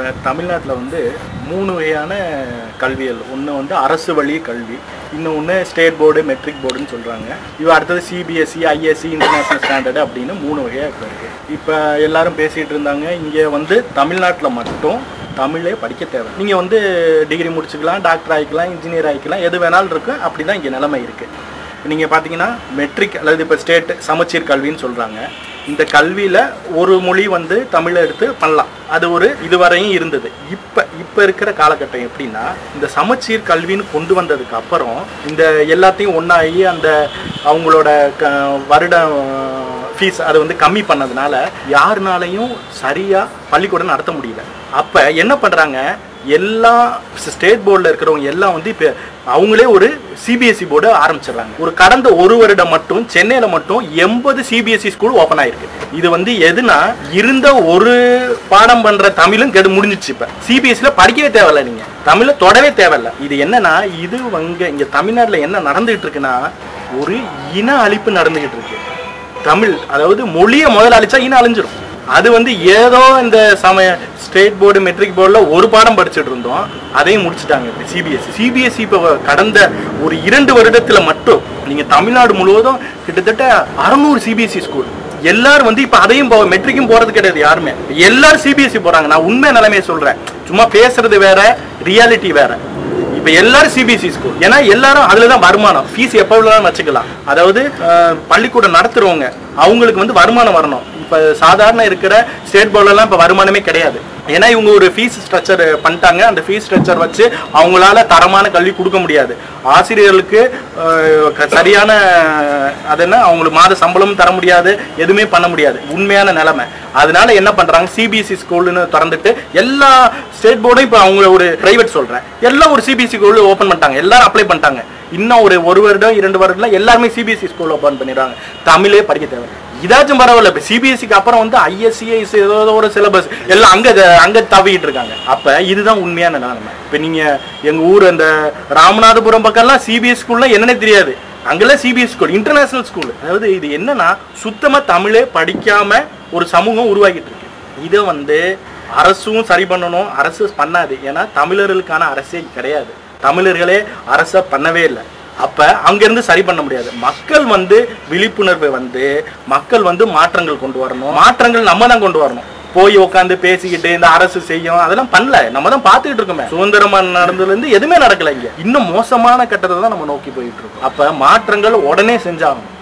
இப்போ தமிழ்நாட்டில் வந்து மூணு வகையான கல்வியல் ஒன்று வந்து அரசு வழி கல்வி இன்னொன்று ஸ்டேட் போர்டு மெட்ரிக் போர்டுன்னு சொல்கிறாங்க இவ அடுத்தது சிபிஎஸ்சி ஐஎஸ்சி இன்டர்நேஷ்னல் ஸ்டாண்டர்டு அப்படின்னு மூணு வகையாக இப்போ இருக்குது இப்போ எல்லாரும் பேசிகிட்டு இருந்தாங்க. இங்கே வந்து தமிழ்நாட்டில் மட்டும் தமிழே படிக்க தேவை நீங்கள் வந்து டிகிரி முடிச்சுக்கலாம் டாக்டர் ஆகிக்கலாம் இன்ஜினியர் ஆகிக்கலாம் எது வேணாலும் இருக்கு. அப்படி தான் இங்கே நிலைமை இருக்குது நீங்கள் பார்த்தீங்கன்னா மெட்ரிக் அல்லது இப்போ ஸ்டேட் சமச்சீர் கல்வின்னு சொல்கிறாங்க இந்த கல்வியில் ஒரு மொழி வந்து தமிழை எடுத்து பண்ணலாம். அது ஒரு இதுவரையும் இருந்தது. இப்போ இப்போ இருக்கிற காலகட்டம் எப்படின்னா இந்த சமச்சீர் கல்வின்னு கொண்டு வந்ததுக்கு அப்புறம் இந்த எல்லாத்தையும் ஒன்றாகி அந்த அவங்களோட க வருட ஃபீஸ் அதை வந்து கம்மி பண்ணதுனால யாருனாலையும் சரியாக பள்ளிக்கூடம் நடத்த முடியல. அப்போ என்ன பண்ணுறாங்க எல்லா ஸ்டேட் போர்டில் இருக்கிறவங்க எல்லாம் வந்து இப்போ அவங்களே ஒரு சிபிஎஸ்சி போர்டு ஆரம்பிச்சிடுறாங்க. ஒரு கடந்த ஒரு வருடம் மட்டும் சென்னையில் மட்டும் எண்பது சிபிஎஸ்சி ஸ்கூல் ஓப்பன் ஆயிருக்கு. இது வந்து எதுனா இருந்த ஒரு பாடம் பண்ணுற தமிழும் கெடு முடிஞ்சிச்சு இப்போ. சிபிஎஸ்சியில் படிக்கவே தேவையில்ல நீங்கள் தமிழை தொடவே தேவையில்ல. இது என்னன்னா இது வந்து இங்கே தமிழ்நாட்டில் என்ன நடந்துகிட்டு இருக்குன்னா ஒரு இன அழிப்பு நடந்துகிட்டு இருக்கு. தமிழ் அதாவது மொழியை முதல்ல அழிச்சா இன அழிஞ்சிரும். அது வந்து ஏதோ இந்த சமய ஸ்டேட் போர்டு மெட்ரிக் போர்டில் ஒரு பாடம் படிச்சுட்டு இருந்தோம். அதையும் முடிச்சுட்டாங்க இப்போ சிபிஎஸ்சி சிபிஎஸ்சி இப்போ கடந்த ஒரு இரண்டு வருடத்தில் மட்டும் நீங்கள் தமிழ்நாடு முழுவதும் கிட்டத்தட்ட அறநூறு சிபிஎஸ்சி ஸ்கூல் எல்லாரும் வந்து இப்போ அதையும் போ மெட்ரிக்கும் போகிறது கிடையாது யாருமே. எல்லாரும் சிபிஎஸ்சி போகிறாங்க நான் உண்மை நிலைமையை சொல்கிறேன் சும்மா பேசுறது வேற ரியாலிட்டி வேற. இப்போ எல்லாரும் சிபிஎஸ்சி ஸ்கூல் ஏன்னா எல்லாரும் அதில் தான் வருமானம். ஃபீஸ் எப்போ தான் வச்சுக்கலாம். அதாவது பள்ளிக்கூடம் நடத்துகிறவங்க அவங்களுக்கு வந்து வருமானம் வரணும். இப்போ சாதாரண இருக்கிற ஸ்டேட் போர்டெல்லாம் இப்போ வருமானமே கிடையாது. ஏன்னா இவங்க ஒரு ஃபீஸ் ஸ்ட்ரக்சர் பண்ணிட்டாங்க. அந்த ஃபீஸ் ஸ்ட்ரக்சர் வச்சு அவங்களால தரமான கல்வி கொடுக்க முடியாது. ஆசிரியர்களுக்கு சரியான அது என்ன? அவங்களுக்கு மாத சம்பளமும் தர முடியாது. எதுவுமே பண்ண முடியாது. உண்மையான நிலைமை. அதனால என்ன பண்றாங்க? சிபிஎஸ்சி ஸ்கூல்னு திறந்துட்டு எல்லா ஸ்டேட் போர்டும் இப்போ அவங்க ஒரு பிரைவேட் சொல்றேன். எல்லாம் ஒரு சிபிஎஸ்சி ஸ்கூல் ஓப்பன் பண்ணிட்டாங்க. எல்லாரும் அப்ளை பண்ணிட்டாங்க. இன்னும் ஒரு ஒரு வருடம் இரண்டு வருடம் எல்லாருமே சிபிஎஸ்சி ஸ்கூலில் ஓப்பன் பண்ணிடுறாங்க. தமிழே படிக்க தேவை இதாச்சும் பரவாயில்ல இப்போ சிபிஎஸ்சிக்கு அப்புறம் வந்து ஐஎஸ்சிஐஸ் ஏதோ ஒரு சிலபஸ் எல்லாம் அங்கே அங்கே தவிக்கிட்டு இருக்காங்க. அப்போ இதுதான் உண்மையான நிலைமை. இப்போ நீங்கள் எங்கள் ஊர் அந்த ராமநாதபுரம் பக்கம்லாம் சிபிஎஸ் ஸ்கூல்லாம் என்னன்னே தெரியாது. அங்கெல்லாம் சிபிஎஸ் ஸ்கூல் இன்டர்நேஷனல் ஸ்கூல் அதாவது இது என்னன்னா சுத்தமாக தமிழே படிக்காம ஒரு சமூகம் உருவாக்கிட்டு இருக்கு. இதை வந்து அரசும் சரி பண்ணணும் அரசு பண்ணாது. ஏன்னா தமிழர்களுக்கான அரசே கிடையாது. தமிழர்களே அரசை பண்ணவே இல்லை. அப்ப அங்கேருந்து சரி பண்ண முடியாது. மக்கள் வந்து விழிப்புணர்வு வந்து மக்கள் வந்து மாற்றங்கள் கொண்டு வரணும். மாற்றங்கள் நம்ம தான் கொண்டு வரணும். போய் உட்காந்து பேசிக்கிட்டு இந்த அரசு செய்யும் அதெல்லாம் பண்ணல. நம்ம தான் பார்த்துக்கிட்டு இருக்கோமே. சுதந்திரமா நடந்ததுலேருந்து எதுவுமே நடக்கல இங்க. இன்னும் மோசமான கட்டத்தை தான் நம்ம நோக்கி போயிட்டு இருக்கோம். அப்போ மாற்றங்கள் உடனே செஞ்சாகணும்.